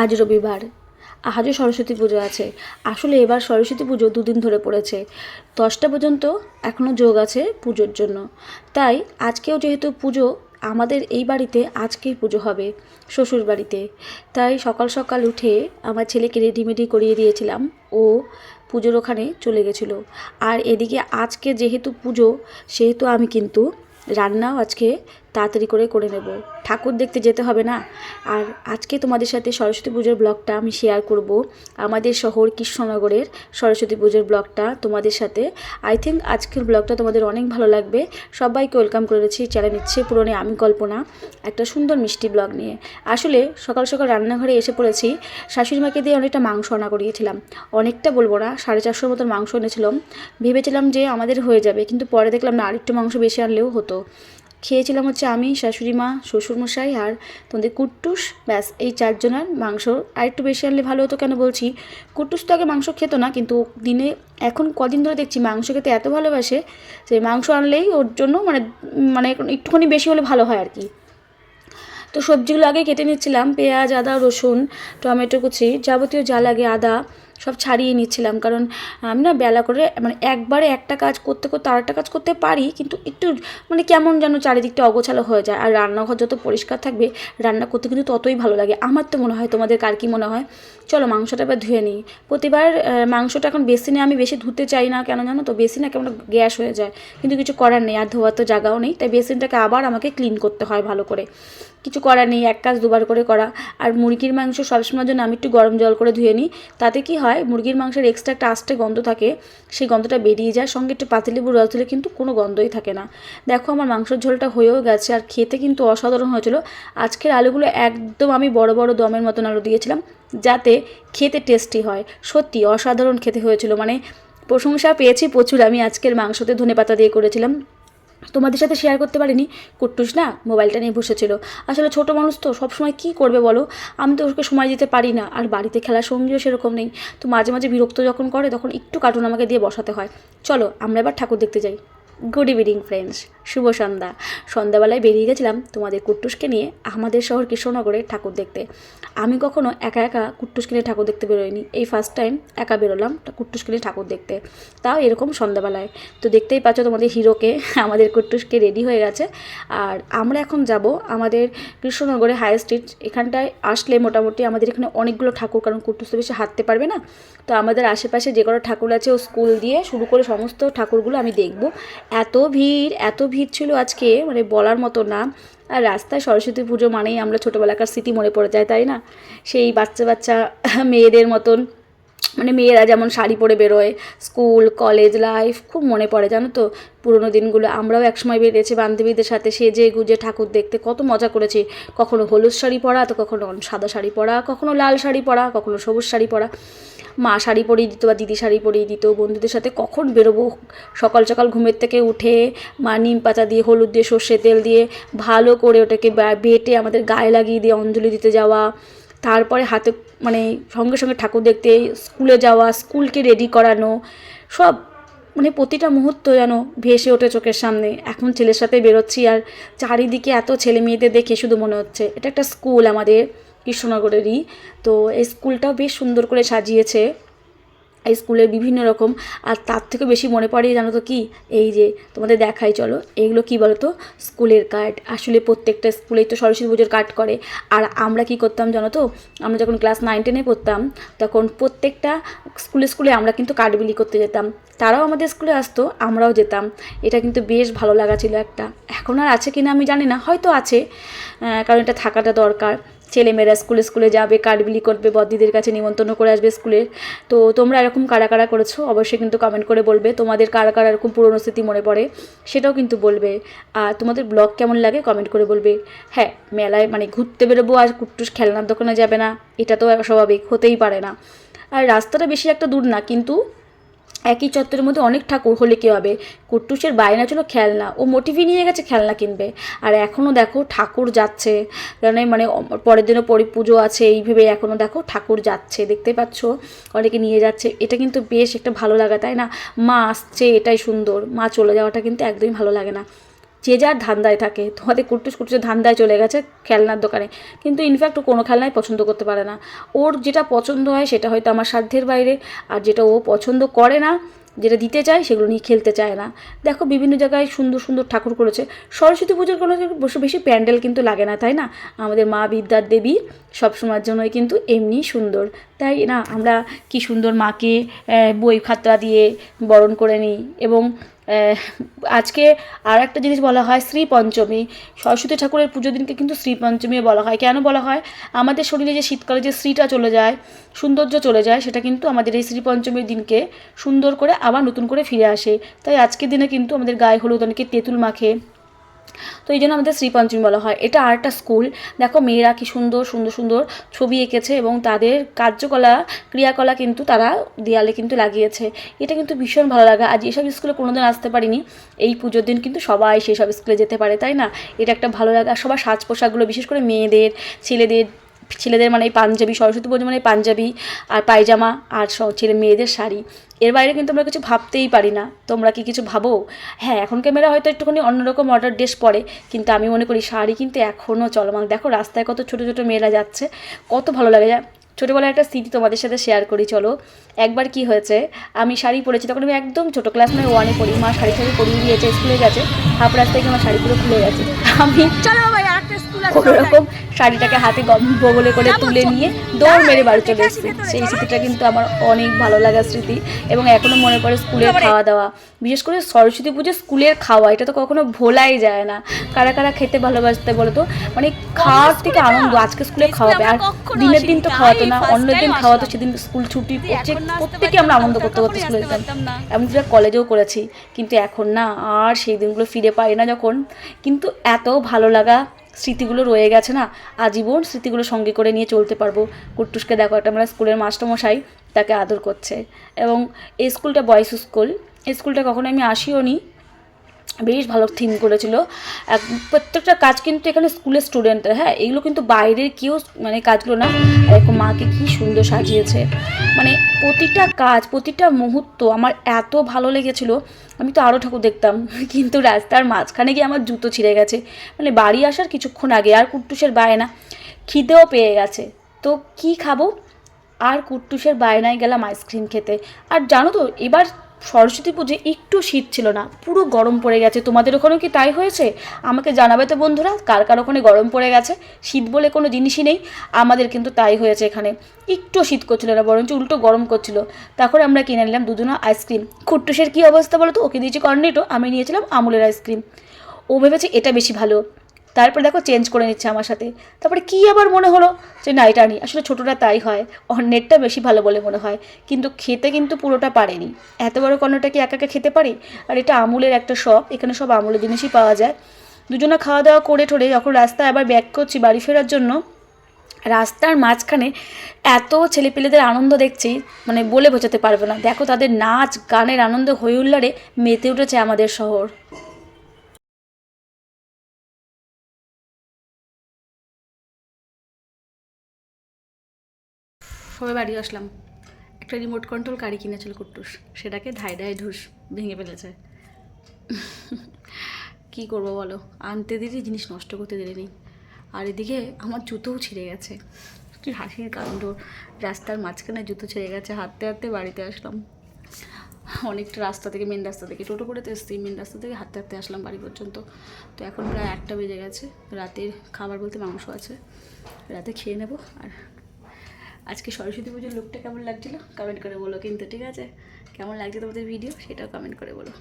আজ রবিবার। আজও সরস্বতী পুজো আছে। আসলে এবার সরস্বতী পুজো দুদিন ধরে পড়েছে। দশটা পর্যন্ত এখনও যোগ আছে পুজোর জন্য। তাই আজকেও যেহেতু পুজো, আমাদের এই বাড়িতে আজকেই পুজো হবে, শ্বশুর বাড়িতে। তাই সকাল সকাল উঠে আমার ছেলেকে রেডিমেডি করিয়ে দিয়েছিলাম। ও পুজোর ওখানে চলে গেছিল। আর এদিকে আজকে যেহেতু পুজো, সেহেতু আমি কিন্তু রান্নাও আজকে তাড়াতাড়ি করে করে নেব। ঠাকুর দেখতে যেতে হবে না? আর আজকে তোমাদের সাথে সরস্বতী পুজোর ব্লগটা আমি শেয়ার করব। আমাদের শহর কৃষ্ণনগরের সরস্বতী পুজোর ব্লগটা তোমাদের সাথে। আই থিঙ্ক আজকের ব্লগটা তোমাদের অনেক ভালো লাগবে। সবাইকে ওয়েলকাম করেছি চ্যানেল ইচ্ছে পুরনে আমি কল্পনা, একটা সুন্দর মিষ্টি ব্লগ নিয়ে। আসলে সকাল সকাল রান্নাঘরে এসে পড়েছি, শাশুড়ি মাকে দিয়ে অনেকটা মাংস আনা করিয়েছিলাম। অনেকটা বলব না, সাড়ে চারশোর মতন মাংস এনেছিলাম। ভেবেছিলাম যে আমাদের হয়ে যাবে, কিন্তু পরে দেখলাম না, আরেকটু মাংস বেশি আনলেও হতো। খেয়েছিলাম হচ্ছে আমি, শাশুড়ি মা, শ্বশুরমশাই আর তোমাদের কুট্টুস। ব্যাস, এই চারজনের মাংস। আর একটু বেশি আনলে ভালো হতো কেন বলছি? কুট্টুস তো আগে মাংস খেতো না, কিন্তু দিনে এখন কদিন ধরে দেখছি মাংস খেতে এত ভালোবাসে যে মাংস আনলেই ওর জন্য মানে মানে একটুখানি বেশি হলে ভালো হয় আর কি। তো সবজিগুলো আগে কেটে নিচ্ছিলাম, পেঁয়াজ, আদা, রসুন, টমেটো কুচি, যাবতীয় যা লাগে আদা সব ছাড়িয়ে নিচ্ছিলাম। কারণ আমি না বেলা করে মানে একবারে একটা কাজ করতে করতে আর একটা কাজ করতে পারি, কিন্তু একটু মানে কেমন যেন চারিদিকটা অগোছালো হয়ে যায়। আর রান্নাঘর যত পরিষ্কার থাকবে, রান্না করতে কিন্তু ততই ভালো লাগে। আমার তো মনে হয়, তোমাদের কার কী মনে হয়? চলো মাংসটা এবার ধুয়ে নিই। প্রতিবার মাংসটা এখন বেসিনে আমি বেশি ধুতে চাই না, কেন জানো তো? বেসিনে কেমন গ্যাস হয়ে যায়। কিন্তু কিছু করার নেই, আর ধোয়ার তো জায়গাও নেই। তাই বেসিনটাকে আবার আমাকে ক্লিন করতে হয় ভালো করে। কিছু করার নেই, এক কাজ দুবার করে করা। আর মুরগির মাংস সবসময়ের জন্য আমি একটু গরম জল করে ধুয়ে নিই। তাতে কি হয় মুরগির মাংসের এক্সট্রা একটা আস্তে গন্ধ থাকে, সেই গন্ধটা বেরিয়ে যায়। সঙ্গে একটু পাতিলেবুর রস দিলে কিন্তু কোনো গন্ধই থাকে না। দেখো আমার মাংসের ঝোলটা হয়েও গেছে আর খেতে কিন্তু অসাধারণ হয়েছিল। আজকের আলুগুলো একদম আমি বড় বড় দমের মতন আলু দিয়েছিলাম, যাতে খেতে টেস্টি হয়। সত্যি অসাধারণ খেতে হয়েছিল। মানে প্রশংসা পেয়েছি প্রচুর। আমি আজকের মাংসতে ধনে পাতা দিয়ে করেছিলাম। তোমাদের সাথে শেয়ার করতে পারিনি। কুট্টুস না মোবাইলটা নিয়ে বসেছিল। আসলে ছোট মানুষ তো সবসময় কী করবে বলো? আমি তো ওকে সময় দিতে পারি না। আর বাড়িতে খেলার সঙ্গীও সেরকম নেই। তো মাঝে মাঝে বিরক্ত যখন করে, তখন একটু কার্টুন আমাকে দিয়ে বসাতে হয়। চলো আমরা এবার ঠাকুর দেখতে যাই। গুড ইভিনিং ফ্রেন্ডস শুভ সন্ধ্যা। সন্ধ্যাবেলায় বেরিয়ে গেছিলাম তোমাদের কুট্টুসকে নিয়ে আমাদের শহর কৃষ্ণনগরে ঠাকুর দেখতে। আমি কখনো একা একা কুট্টুসকে নিয়ে ঠাকুর দেখতে বেরোইনি। এই ফার্স্ট টাইম একা বেরোলাম কুট্টুসকে নিয়ে ঠাকুর দেখতে। তাও এরকম সন্ধ্যাবেলায়। তো দেখতেই পাচ্ছ তোমাদের হিরোকে, আমাদের কুট্টুসকে রেডি হয়ে গেছে। আর আমরা এখন যাব আমাদের কৃষ্ণনগরে হাই স্ট্রিট এখানটায় আসলে মোটামুটি আমাদের এখানে অনেকগুলো ঠাকুর, কারণ কুট্টুস তো বেশি হাঁটতে পারবে না। তো আমাদের আশেপাশে যে কটা ঠাকুর আছে, ও স্কুল দিয়ে শুরু করে সমস্ত ঠাকুরগুলো আমি দেখব। এত ভিড়, এত ভিড় ছিল আজকে মানে বলার মতো না। আর রাস্তায় সরস্বতী পুজো মানেই আমরা ছোটোবেলাকার স্মৃতি মনে পড়ে যায়, তাই না? সেই বাচ্চা বাচ্চা মেয়েদের মতন মানে মেয়েরা যেমন শাড়ি পরে বেরোয়, স্কুল, কলেজ লাইফ খুব মনে পড়ে, জানো তো? পুরোনো দিনগুলো, আমরাও একসময় বেরিয়েছি বান্ধবীদের সাথে সেজে গুজে ঠাকুর দেখতে, কত মজা করেছি। কখনো হলুদ শাড়ি পরা, তো কখনো সাদা শাড়ি পরা, কখনো লাল শাড়ি পরা, কখনো সবুজ শাড়ি পরা। মা শাড়ি পরিয়ে দিত বা দিদি শাড়ি পরিয়ে দিত, বন্ধুদের সাথে কখন বেরোবো? সকাল সকাল ঘুমের থেকে উঠে মা নিম পাতা দিয়ে, হলুদ দিয়ে সর্ষে তেল দিয়ে, ভালো করে ওটাকে বেটে আমাদের গায়ে লাগিয়ে দিয়ে, অঞ্জলি দিতে যাওয়া। তারপরে হাতে মানে সঙ্গে সঙ্গে ঠাকুর দেখতে স্কুলে যাওয়া, স্কুলকে রেডি করানো, সব মানে প্রতিটা মুহূর্ত যেন ভেসে ওঠে চোখের সামনে। এখন ছেলের সাথে বেরোচ্ছি আর চারিদিকে এত ছেলে মেয়েদের দেখে শুধু মনে হচ্ছে, এটা একটা স্কুল আমাদের কৃষ্ণনগরেরই। তো এই স্কুলটাও বেশ সুন্দর করে সাজিয়েছে। স্কুলের বিভিন্ন রকম, আর তার থেকে বেশি মনে পড়ে জানো তো কি? এই যে তোমাদের দেখাই, চলো। এইগুলো কি বলো তো স্কুলের কার্ড আসলে প্রত্যেকটা স্কুলেই তো সরস্বতী পুজোর কার্ড করে। আর আমরা কি করতাম জানো তো? আমরা যখন ক্লাস নাইন টেনে পড়তাম, তখন প্রত্যেকটা স্কুলে স্কুলে আমরা কিন্তু কার্ড বিলি করতে যেতাম। তারাও আমাদের স্কুলে আসতো, আমরাও যেতাম। এটা কিন্তু বেশ ভালো লাগা ছিল একটা। এখন আর আছে কিনা আমি জানি না। হয়তো আছে কারণ এটা থাকাটা দরকার। ছেলেমেয়েরা স্কুলে স্কুলে যাবে কার্ড বিলি করবে বদিদের কাছে নিমন্ত্রণ করে আসবে স্কুলে। তো তোমরা এরকম কারা কারা করেছ? অবশ্যই কিন্তু কমেন্ট করে বলবে। তোমাদের কারা কারা এরকম পুরনো স্মৃতি মনে পড়ে, সেটাও কিন্তু বলবে। আর তোমাদের ব্লগ কেমন লাগে কমেন্ট করে বলবে। হ্যাঁ মেলায় মানে ঘুরতে বেরোবো আর কুট্টুস খেলনার দোকানে যাবে না, এটা তো স্বাভাবিক, হতেই পারে না। আর রাস্তাটা বেশি একটা দূর না, কিন্তু একই চত্বরের মধ্যে অনেক ঠাকুর হলে কী হবে? কুট্টুসের বায়না ছিল খেলনা। ও মোটিভি নিয়ে গেছে খেলনা কিনবে। আর এখনও দেখো ঠাকুর যাচ্ছে। কারণ মানে পরের দিনও পরে পুজো আছে, এই ভেবে এখনও দেখো ঠাকুর যাচ্ছে। দেখতে পাচ্ছ? অনেকে নিয়ে যাচ্ছে। এটা কিন্তু বেশ একটা ভালো লাগা, তাই না? মা আসছে, এটাই সুন্দর। মা চলে যাওয়াটা কিন্তু একদমই ভালো লাগে না। যে যার ধান্দায় থাকে। তোমাদের কুট্টুস কুট্টুসের ধান্দায় চলে গেছে খেলনার দোকানে। কিন্তু ইনফ্যাক্ট ও কোনো খেলনাই পছন্দ করতে পারে না। ওর যেটা পছন্দ হয় সেটা হয়তো আমার সাধ্যের বাইরে। আর যেটা ও পছন্দ করে না, যেটা দিতে চায় সেগুলো নিয়ে খেলতে চায় না। দেখো বিভিন্ন জায়গায় সুন্দর সুন্দর ঠাকুর করেছে। সরস্বতী পুজোর কোনো বসে বেশি প্যান্ডেল কিন্তু লাগে না, তাই না? আমাদের মা বিদ্যার দেবী সবসময়ের জন্যই কিন্তু এমনি সুন্দর। তাই না? আমরা কি সুন্দর মাকে বই খাতরা দিয়ে বরণ করে নিই। এবং আজকে আর একটা জিনিস বলা হয় শ্রী পঞ্চমী সরস্বতী ঠাকুরের পুজো দিনকে কিন্তু শ্রী পঞ্চমী বলা হয়। কেন বলা হয়? আমাদের শরীরে যে শীতকালে যে শ্রীটা চলে যায়, সৌন্দর্য চলে যায়, সেটা কিন্তু আমাদের এই শ্রী পঞ্চমীর দিনকে সুন্দর করে আবার নতুন করে ফিরে আসে। তাই আজকের দিনে কিন্তু আমাদের গায়ে হলুদ অনেকে তেঁতুল মাখে। তো এই জন্য আমাদের শ্রীপঞ্চমী বলা হয়। এটা আর একটা স্কুল। দেখো মেয়েরা কি সুন্দর সুন্দর সুন্দর ছবি এঁকেছে এবং তাদের কার্যকলা, ক্রিয়াকলা কিন্তু তারা দেয়ালে কিন্তু লাগিয়েছে। এটা কিন্তু ভীষণ ভালো লাগা। আজ এসব স্কুলে কোনোদিন আসতে পারিনি। এই পুজোর দিন কিন্তু সবাই সেসব স্কুলে যেতে পারে, তাই না? এটা একটা ভালো লাগা। সবার সাজ পোশাকগুলো বিশেষ করে মেয়েদের, ছেলেদের ছেলেদের মানে পাঞ্জাবি, সরস্বতী পুজো মানে পাঞ্জাবি আর পায়জামা আর ছেলে মেয়েদের শাড়ি। এর বাইরে কিন্তু আমরা কিছু ভাবতেই পারি না। তোমরা কি কিছু ভাবো? হ্যাঁ এখন ক্যামেরা হয়তো একটুখানি অন্যরকম অর্ডার ড্রেস পরে, কিন্তু আমি মনে করি শাড়ি কিন্তু এখনও চলমান। দেখো রাস্তায় কত ছোটো ছোটো মেয়েরা যাচ্ছে, কত ভালো লাগে। যা ছোটোবেলার একটা স্মৃতি তোমাদের সাথে শেয়ার করি, চলো। একবার কি হয়েছে, আমি শাড়ি পরেছি, তখন আমি একদম ছোটো ক্লাস মানে ওয়ানে পড়ি। মা শাড়ি শাড়ি পরিয়ে দিয়েছে, স্কুলে গেছে। হাফ রাস্তায় আমার শাড়ি খুলে গেছে। আমি চলো বাবা আরেকটা স্কুল আছে কোনো রকম শাড়িটাকে হাতে বগলে করে তুলে নিয়ে দৌড় মেরে বাড়ি চলে এসেছি। সেই স্মৃতিটা কিন্তু আমার অনেক ভালো লাগা স্মৃতি এবং এখনও মনে পড়ে স্কুলের খাওয়া দাওয়া। বিশেষ করে সরস্বতী পুজো স্কুলের খাওয়া এটা তো কখনো ভোলাই যায় না। কারা কারা খেতে ভালোবাসতে বলতো? মানে খাওয়ার থেকে আনন্দ আজকে স্কুলে খাওয়াবে আর দিনের দিন তো খাওয়াতো না। অন্য দিন খাওয়াতো সেদিন স্কুল ছুটি প্রত্যেক প্রত্যেকে আমরা আনন্দ করতে করতে স্কুলে যেতাম। এমনকি কলেজেও করেছি। কিন্তু এখন না আর সেই দিনগুলো ফিরে পাই না যখন। কিন্তু এত ভালো লাগা স্মৃতিগুলো রয়ে গেছে না? আজীবন স্মৃতিগুলো সঙ্গে করে নিয়ে চলতে পারব। কুট্টুসকে দেখো, একটা আমরা স্কুলের মাস্টারমশাই, তাকে আদর করছে। এবং এই স্কুলটা বয়েজ স্কুল এই স্কুলটা কখনো আমি আসিও নি বেশ ভালো থিম করেছিল। প্রত্যেকটা কাজ কিন্তু এখানে স্কুলের স্টুডেন্টের হ্যাঁ এগুলো কিন্তু বাইরের কেউ মানে কাজগুলো না, এরকম মাকে কি সুন্দর সাজিয়েছে। মানে প্রতিটা কাজ, প্রতিটা মুহূর্ত আমার এত ভালো লেগেছিল, আমি তো আরও ঠাকুর দেখতাম, কিন্তু রাস্তার মাঝখানে গিয়ে আমার জুতো ছিঁড়ে গেছে। মানে বাড়ি আসার কিছুক্ষণ আগে, আর কুট্টুসের বায়না, খিদেও পেয়ে গেছে। তো কি খাব? আর কুট্টুসের বায়নায় গেলাম আইসক্রিম খেতে। আর জানো তো, এবার সরস্বতী পুজো একটু শীত ছিল না, পুরো গরম পড়ে গেছে। তোমাদের ওখানেও কি তাই হয়েছে? আমাকে জানাবে তো বন্ধুরা, কার কার ওখানে গরম পড়ে গেছে। শীত বলে কোনো জিনিসই নেই, আমাদের কিন্তু তাই হয়েছে এখানে। একটু শীত করছিল না, বরঞ্চ উল্টো গরম করছিল। তারপরে আমরা কিনে নিলাম দুজনে আইসক্রিম। কুট্টুসের কী অবস্থা বলো তো? ওকে দিয়েছি কর্নেটো, আমি নিয়েছিলাম আমুলের আইসক্রিম। ও ভেবেছে এটা বেশি ভালো। তারপরে দেখো চেঞ্জ করে নিচ্ছে আমার সাথে। তারপরে কি আবার মনে হলো যে না, এটা আনি আসলে ছোটোটা তাই হয়। অন্যেরটা বেশি ভালো বলে মনে হয়। কিন্তু খেতে কিন্তু পুরোটা পারেনি। এত বড় কর্ণটা কি একা একা খেতে পারে? আর এটা আমুলের একটা শপ এখানে সব আমুলের জিনিসই পাওয়া যায়। দুজনে খাওয়া দাওয়া করে ঠোরে যখন রাস্তায় আবার ব্যাক করছি বাড়ি ফেরার জন্য, রাস্তার মাঝখানে এত ছেলেপেলেদের আনন্দ দেখছি মানে বলে বোঝাতে পারবে না। দেখো তাদের নাচ, গানের আনন্দ হই হুল্লারে মেতে উঠেছে আমাদের শহর। সবাই বাড়ি আসলাম। একটা রিমোট কন্ট্রোল গাড়ি কিনেছিল কুট্টুস। সেটাকে ধাই ধাই ঢুস ভেঙে ফেলেছে। কি করব বলো? আনতে দিলে জিনিস নষ্ট করতে দিলে নেই। আর এদিকে আমার জুতোও ছিঁড়ে গেছে। কি হাসির কাণ্ড। রাস্তার মাঝখানে জুতো ছিঁড়ে গেছে, হাঁটতে হাঁটতে বাড়িতে আসলাম। অনেকটা রাস্তা থেকে মেন রাস্তা থেকে, টোটো করে তো এসছি মেন রাস্তা থেকে হাঁটতে হাঁটতে আসলাম বাড়ি পর্যন্ত। তো এখন প্রায় একটা বেজে গেছে। রাতের খাবার বলতে মাংস আছে। রাতে খেয়ে নেব আর আজকে সরস্বতী পুজোর লুকটা কেমন লাগছিল? কমেন্ট করে বলো কিন্তু, ঠিক আছে? কেমন লাগছে তোমাদের ভিডিও সেটাও কমেন্ট করে বলো।